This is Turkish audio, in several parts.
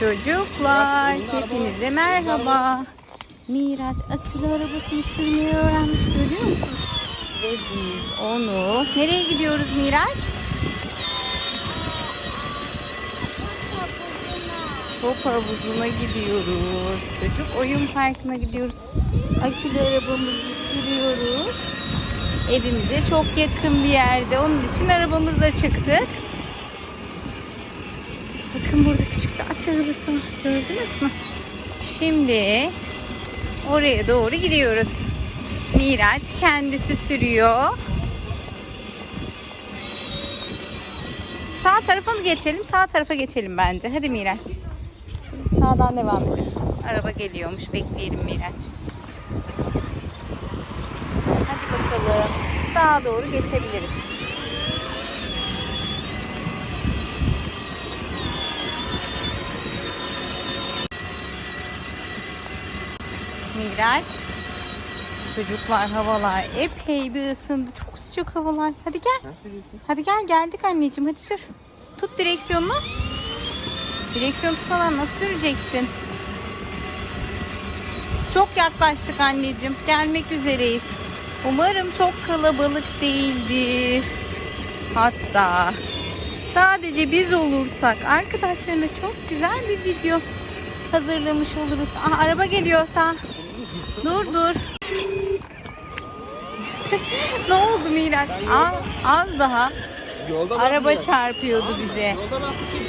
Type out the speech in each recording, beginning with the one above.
Çocuklar hepinize merhaba. Miraç akülü arabasını sürmeyi öğrenmiş görüyor musunuz? Ve biz onu... Nereye gidiyoruz Miraç? Top havuzuna gidiyoruz. Çocuk oyun parkına gidiyoruz. Akülü arabamızı sürüyoruz. Evimize çok yakın bir yerde. Onun için arabamızla çıktık. Bakın burada küçük bir at arabası. Gördünüz mü? Şimdi oraya doğru gidiyoruz. Miraç kendisi sürüyor. Sağ tarafa mı geçelim? Sağ tarafa geçelim bence. Hadi Miraç. Sağdan devam edelim. Araba geliyormuş. Bekleyelim Miraç. Hadi bakalım. Sağa doğru geçebiliriz. Miraç. Çocuklar havalar epey bir ısındı. Çok sıcak havalar. Hadi gel. Hadi gel geldik anneciğim hadi sür. Tut direksiyonunu. Direksiyon tutmadan nasıl süreceksin? Çok yaklaştık anneciğim. Gelmek üzereyiz. Umarım çok kalabalık değildir. Hatta sadece biz olursak arkadaşlarına çok güzel bir video hazırlamış oluruz. Aha araba geliyor sağ. Dur dur. ne oldu Miraç? Az, az daha. Yolda Araba bakmıyor. çarpıyordu bize. Yolda bakmışım.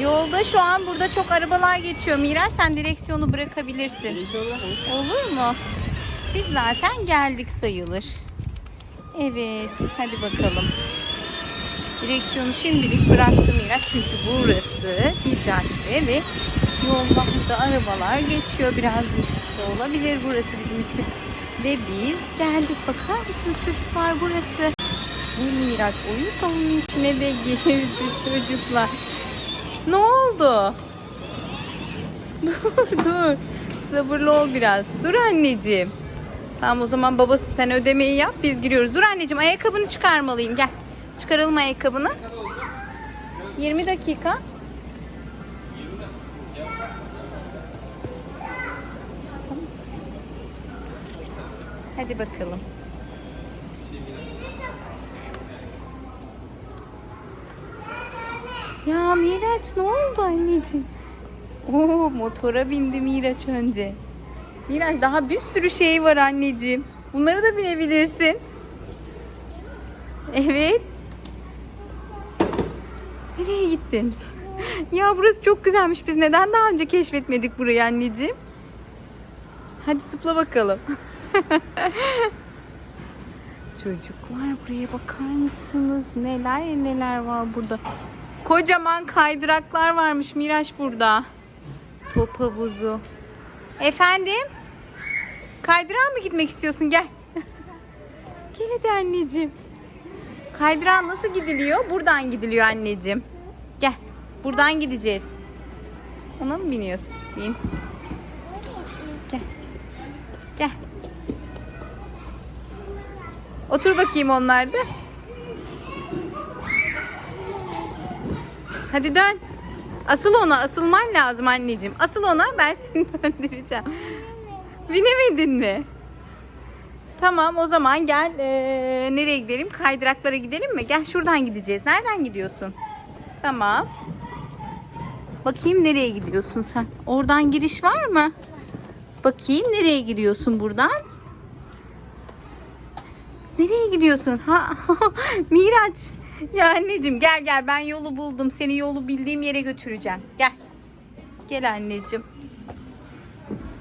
Yolda şu an burada çok arabalar geçiyor. Miraç sen direksiyonu bırakabilirsin. Olur mu? Biz zaten geldik sayılır. Evet, hadi bakalım. Direksiyonu şimdilik bıraktım Miraç çünkü burası bir cadde ve yollarda arabalar geçiyor. Biraz riskli olabilir burası bizim için. Ve biz geldik. Bakar mısınız çocuklar burası? Bu Miraç oyun salonunun içine de girdi çocuklar. Ne oldu? Dur dur. Sabırlı ol biraz. Dur anneciğim. Tamam o zaman babası sen ödemeyi yap biz giriyoruz. Dur anneciğim ayakkabını çıkarmalıyım gel. Çıkaralım ayakkabını. 20 dakika. Hadi bakalım. Ya Miraç ne oldu anneciğim? Oo motora bindi Miraç önce. Miraç daha bir sürü şey var anneciğim. Bunlara da binebilirsin. Evet. Nereye gittin? Ya burası çok güzelmiş. Biz neden daha önce keşfetmedik burayı anneciğim? Hadi zıpla bakalım. Çocuklar buraya bakar mısınız? Neler neler var burada. Kocaman kaydıraklar varmış Miraç burada. Top havuzu. Efendim? Kaydırağa mı gitmek istiyorsun? Gel. Gel hadi anneciğim. Kaydırağa nasıl gidiliyor? Buradan gidiliyor anneciğim. Gel. Buradan gideceğiz. Ona mı biniyorsun? Bin. Gel. Gel. Otur bakayım onlarda. Hadi dön. Asıl ona asılman lazım anneciğim. Asıl ona ben seni döndüreceğim. Binemedin mi? Tamam o zaman gel ee, nereye gidelim? Kaydıraklara gidelim mi? Gel şuradan gideceğiz. Nereden gidiyorsun? Tamam. Bakayım nereye gidiyorsun sen? Oradan giriş var mı? Bakayım nereye giriyorsun buradan? Nereye gidiyorsun? Ha Miraç. Ya anneciğim gel gel ben yolu buldum. Seni yolu bildiğim yere götüreceğim. Gel. Gel anneciğim.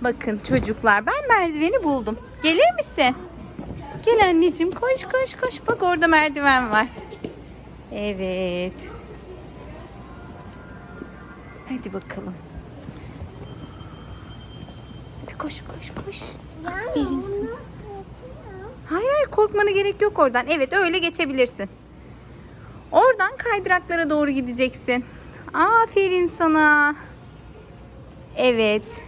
Bakın çocuklar ben merdiveni buldum. Gelir misin? Gel anneciğim koş koş koş. Bak orada merdiven var. Evet. Hadi bakalım. Hadi koş koş koş. Aferin sana. Hayır hayır korkmana gerek yok oradan. Evet öyle geçebilirsin. Oradan kaydıraklara doğru gideceksin. Aferin sana. Evet.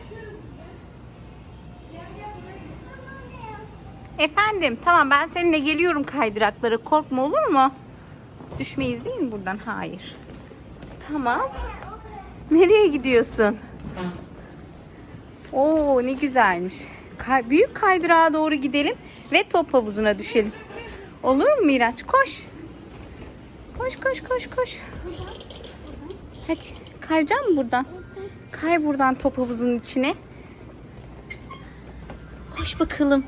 Efendim tamam ben seninle geliyorum kaydıraklara. Korkma olur mu? Düşmeyiz değil mi buradan? Hayır. Tamam. Nereye gidiyorsun? Oo ne güzelmiş. Büyük kaydırağa doğru gidelim ve top havuzuna düşelim. Olur mu Miraç? Koş. Koş koş koş koş. Hadi kayacak mı buradan? Kay buradan top havuzunun içine. Koş bakalım.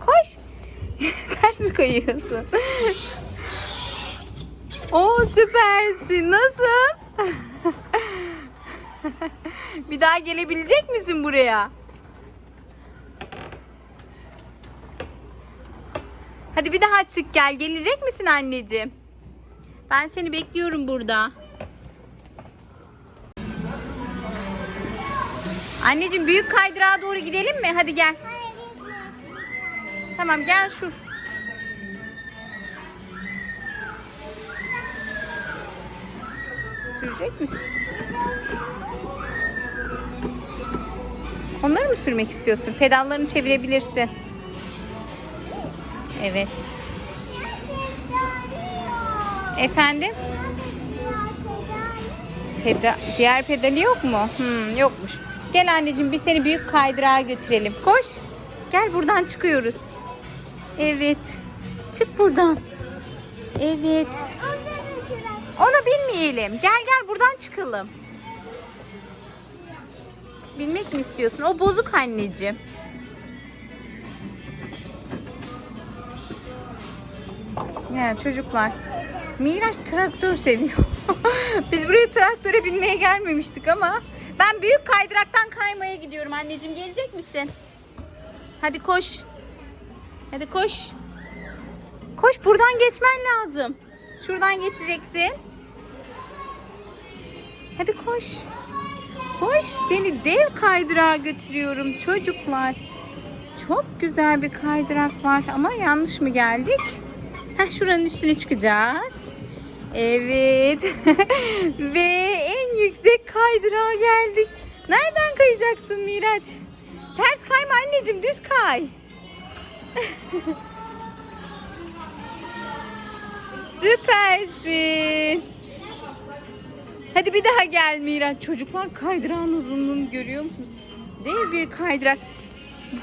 Koş. Ters mi kayıyorsun? Oo süpersin. Nasıl? Bir daha gelebilecek misin buraya? Hadi bir daha çık gel. Gelecek misin anneciğim? Ben seni bekliyorum burada. Anneciğim büyük kaydırağa doğru gidelim mi? Hadi gel. Tamam gel şu. Sürecek misin? Onları mı sürmek istiyorsun? Pedallarını çevirebilirsin. Evet. Efendim? Peda diğer pedali yok mu? Hmm, yokmuş. Gel anneciğim biz seni büyük kaydırağa götürelim. Koş. Gel buradan çıkıyoruz. Evet. Çık buradan. Evet. Ona binmeyelim. Gel gel buradan çıkalım. Binmek mi istiyorsun? O bozuk anneciğim. Ya çocuklar. Miraç traktör seviyor. Biz buraya traktöre binmeye gelmemiştik ama ben büyük kaydıraktan kaymaya gidiyorum anneciğim. Gelecek misin? Hadi koş. Hadi koş. Koş buradan geçmen lazım. Şuradan geçeceksin. Hadi koş. Koş seni dev kaydırağa götürüyorum çocuklar. Çok güzel bir kaydırak var ama yanlış mı geldik? Heh, şuranın üstüne çıkacağız. Evet. Ve en yüksek kaydırağa geldik. Nereden kayacaksın Miraç? Ters kayma anneciğim düz kay. Süpersin. Hadi bir daha gel Miraç. Çocuklar kaydırağın uzunluğunu görüyor musunuz? Dev bir kaydırak.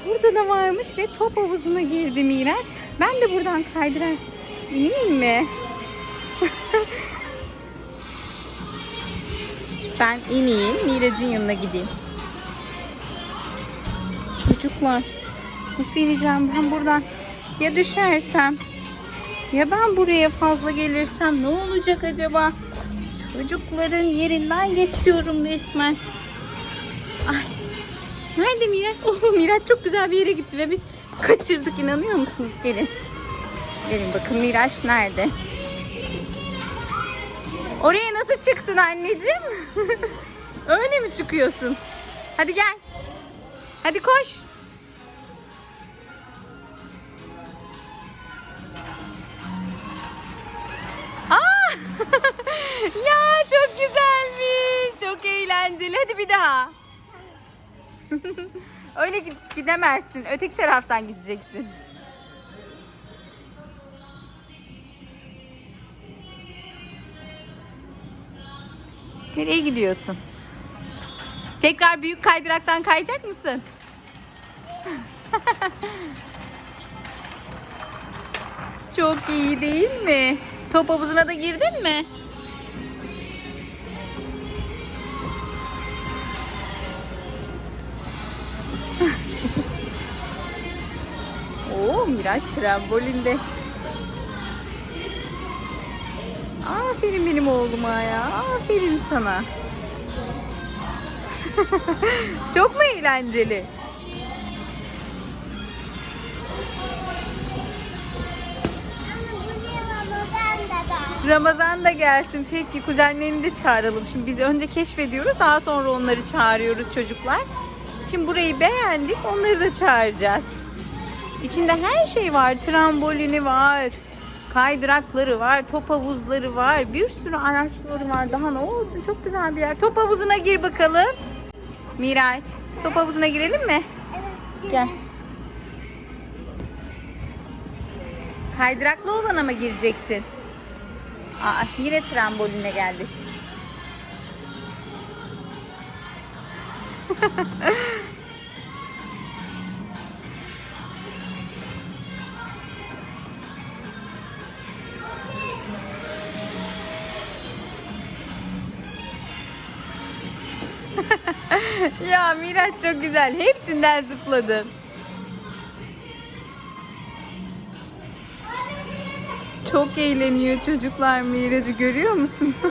Burada da varmış ve top havuzuna girdi Miraç. Ben de buradan kaydırak ineyim mi? ben ineyim. Miraç'ın yanına gideyim. Çocuklar nasıl ineceğim ben buradan? Ya düşersem? Ya ben buraya fazla gelirsem ne olacak acaba? Çocukların yerinden geçiyorum resmen. Ay. Nerede Miraç? Oh Miraç çok güzel bir yere gitti ve biz kaçırdık inanıyor musunuz? Gelin. Gelin bakın Miraç nerede? Oraya nasıl çıktın anneciğim? Öyle mi çıkıyorsun? Hadi gel. Hadi koş. Aa! ya çok güzelmiş. Çok eğlenceli. Hadi bir daha. Öyle gid- gidemezsin. Öteki taraftan gideceksin. Nereye gidiyorsun? Tekrar büyük kaydıraktan kayacak mısın? Çok iyi değil mi? Top havuzuna da girdin mi? Oo Miraç trambolinde. Aferin benim oğluma ya. Aferin sana. Çok mu eğlenceli? Ramazan da gelsin. Peki kuzenlerini de çağıralım. Şimdi biz önce keşfediyoruz. Daha sonra onları çağırıyoruz çocuklar. Şimdi burayı beğendik. Onları da çağıracağız. İçinde her şey var. Trambolini var. Kaydırakları var. Top havuzları var. Bir sürü araçları var. Daha ne olsun. Çok güzel bir yer. Top havuzuna gir bakalım. Miraç. Top havuzuna girelim mi? Gel. Kaydıraklı olana mı gireceksin? Aa, yine tramboline geldi. Miraç çok güzel. Hepsinden zıpladın. Çok eğleniyor çocuklar Miraç'ı görüyor musun?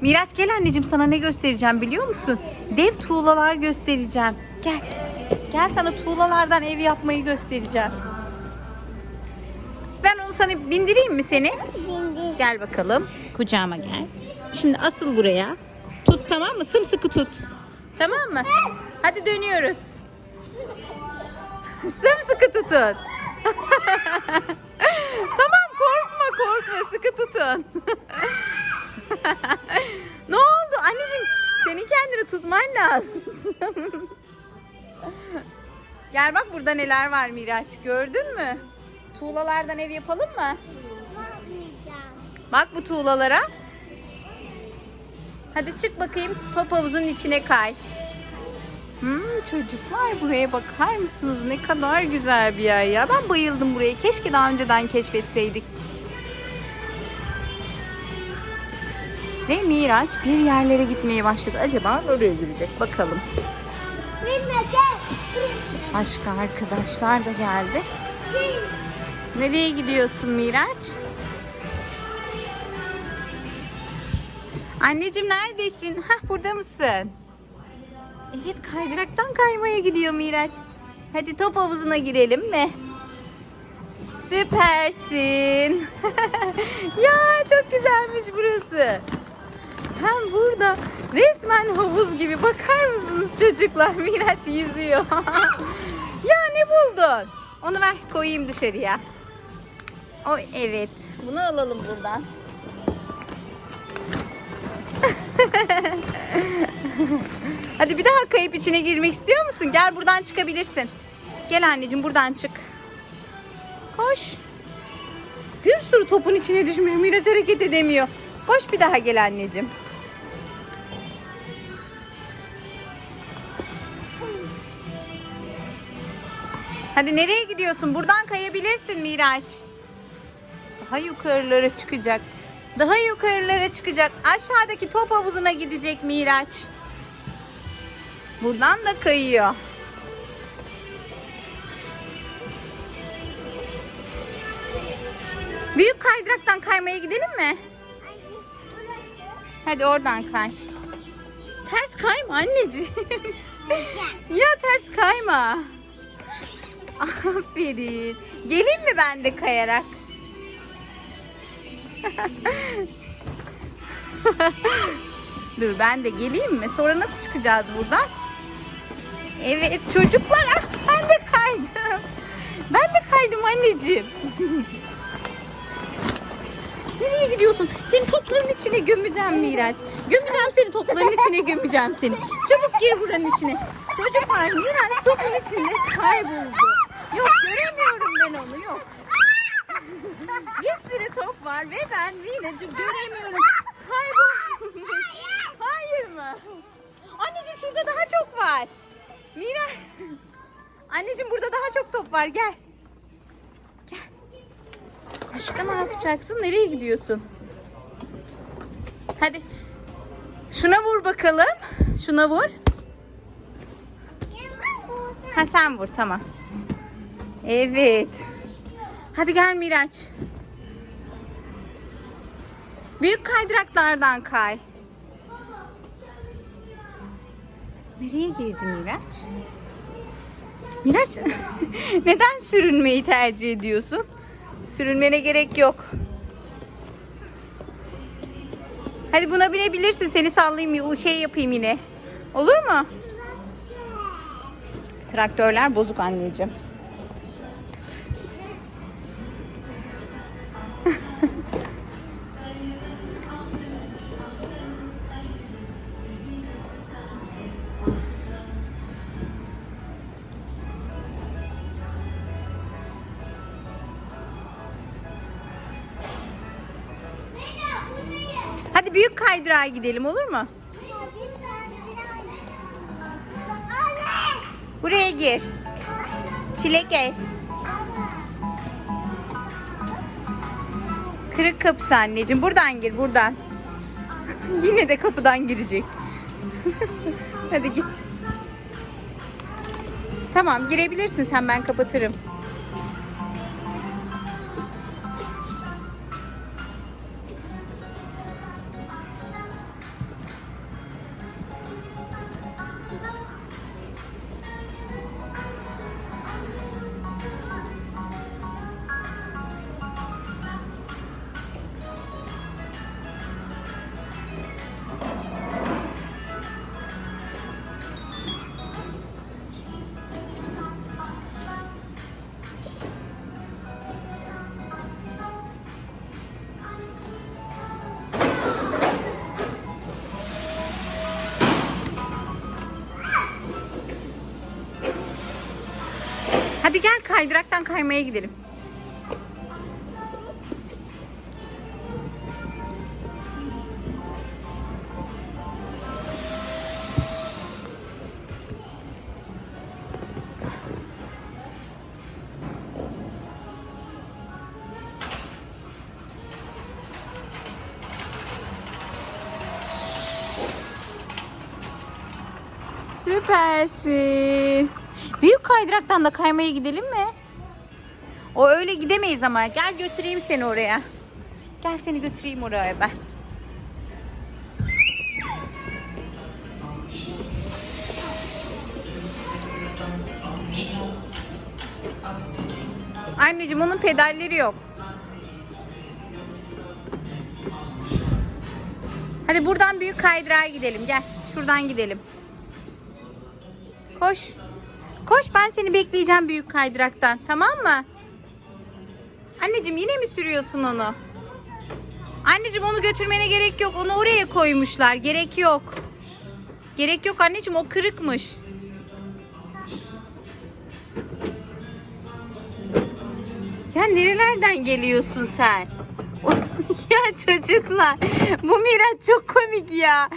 Miraç gel anneciğim sana ne göstereceğim biliyor musun? Dev tuğlalar göstereceğim. Gel. Gel sana tuğlalardan ev yapmayı göstereceğim. Ben onu sana bindireyim mi seni? Gel bakalım. Kucağıma gel. Şimdi asıl buraya. Tut tamam mı? Sımsıkı tut. Tamam mı? Hadi dönüyoruz. Sımsıkı tutun. tamam korkma korkma sıkı tutun. ne oldu anneciğim? Senin kendini tutman lazım. Gel bak burada neler var Miraç. Gördün mü? Tuğlalardan ev yapalım mı? Bak bu tuğlalara. Hadi çık bakayım. Top havuzun içine kay. Hmm, çocuklar buraya bakar mısınız? Ne kadar güzel bir yer ya. Ben bayıldım buraya. Keşke daha önceden keşfetseydik. Ve Miraç bir yerlere gitmeye başladı. Acaba nereye gidecek? Bakalım. Başka arkadaşlar da geldi. Nereye gidiyorsun Miraç? Anneciğim neredesin? Hah burada mısın? Evet kaydıraktan kaymaya gidiyor Miraç. Hadi top havuzuna girelim mi? Süpersin. ya çok güzelmiş burası. Hem burada resmen havuz gibi bakar mısınız çocuklar? Miraç yüzüyor. ya ne buldun? Onu ver koyayım dışarıya. O evet. Bunu alalım buradan. Hadi bir daha kayıp içine girmek istiyor musun? Gel buradan çıkabilirsin. Gel anneciğim buradan çık. Koş. Bir sürü topun içine düşmüş Miraç hareket edemiyor. Koş bir daha gel anneciğim. Hadi nereye gidiyorsun? Buradan kayabilirsin Miraç. Daha yukarılara çıkacak. Daha yukarılara çıkacak. Aşağıdaki top havuzuna gidecek Miraç. Buradan da kayıyor. Büyük kaydıraktan kaymaya gidelim mi? Hadi oradan kay. Ters kayma anneciğim. ya ters kayma. Aferin. Gelin mi ben de kayarak? Dur ben de geleyim mi? Sonra nasıl çıkacağız buradan? Evet çocuklar ah, ben de kaydım. Ben de kaydım anneciğim. Nereye gidiyorsun? Seni topların içine gömeceğim Miraç. Gömeceğim seni topların içine gömeceğim seni. Çabuk gir buranın içine. Çocuklar Miraç topun içinde kayboldu. Yok göremiyorum ben onu yok. Bir sürü top var ve ben Miraç'ı göremiyorum. Kaybolmuş. Hayır mı? Anneciğim şurada daha çok var. Mira. Anneciğim burada daha çok top var. Gel. Gel. Başka ne yapacaksın? Nereye gidiyorsun? Hadi. Şuna vur bakalım. Şuna vur. Ha sen vur tamam. Evet. Hadi gel Miraç. Büyük kaydıraklardan kay. Nereye girdin Miraç? Miraç neden sürünmeyi tercih ediyorsun? Sürünmene gerek yok. Hadi buna binebilirsin. Seni sallayayım, şey yapayım yine. Olur mu? Traktörler bozuk anneciğim. Kaydırağa gidelim olur mu? Buraya gir. Çilek ev. Kırık kapısı anneciğim. Buradan gir buradan. Yine de kapıdan girecek. Hadi git. Tamam girebilirsin sen ben kapatırım. Hadi gel kaydıraktan kaymaya gidelim. Süpersin. Büyük kaydıraktan da kaymaya gidelim mi? O öyle gidemeyiz ama. Gel götüreyim seni oraya. Gel seni götüreyim oraya ben. Anneciğim onun pedalleri yok. Hadi buradan büyük kaydırağa gidelim. Gel. Şuradan gidelim. Koş. Koş ben seni bekleyeceğim büyük kaydıraktan. Tamam mı? Anneciğim yine mi sürüyorsun onu? Anneciğim onu götürmene gerek yok. Onu oraya koymuşlar. Gerek yok. Gerek yok anneciğim o kırıkmış. Ya nerelerden geliyorsun sen? ya çocuklar bu Miraç çok komik ya.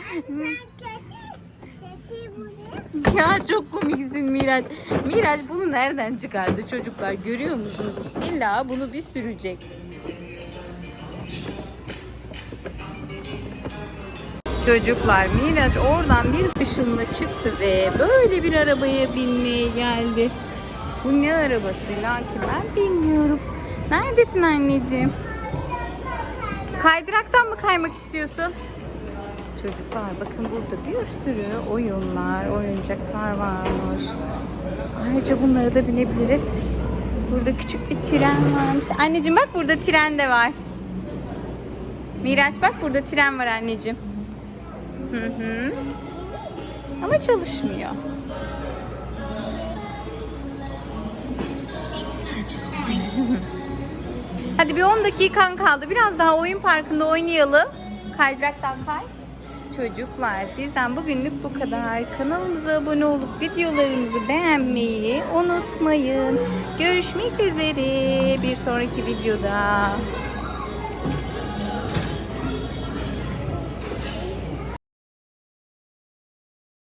Ya çok komiksin Miraç. Miraç bunu nereden çıkardı çocuklar görüyor musunuz? İlla bunu bir sürecek. Çocuklar Miraç oradan bir ışımla çıktı ve böyle bir arabaya binmeye geldi. Bu ne arabası ki ben bilmiyorum. Neredesin anneciğim? Kaydıraktan mı kaymak istiyorsun? Çocuklar bakın burada bir sürü oyunlar, oyuncaklar varmış. Ayrıca bunlara da binebiliriz. Burada küçük bir tren varmış. Anneciğim bak burada tren de var. Miraç bak burada tren var anneciğim. Hı hı. Ama çalışmıyor. Hadi bir 10 dakikan kaldı. Biraz daha oyun parkında oynayalım. Kaydıraktan kay. Çocuklar bizden bugünlük bu kadar. Kanalımıza abone olup videolarımızı beğenmeyi unutmayın. Görüşmek üzere bir sonraki videoda.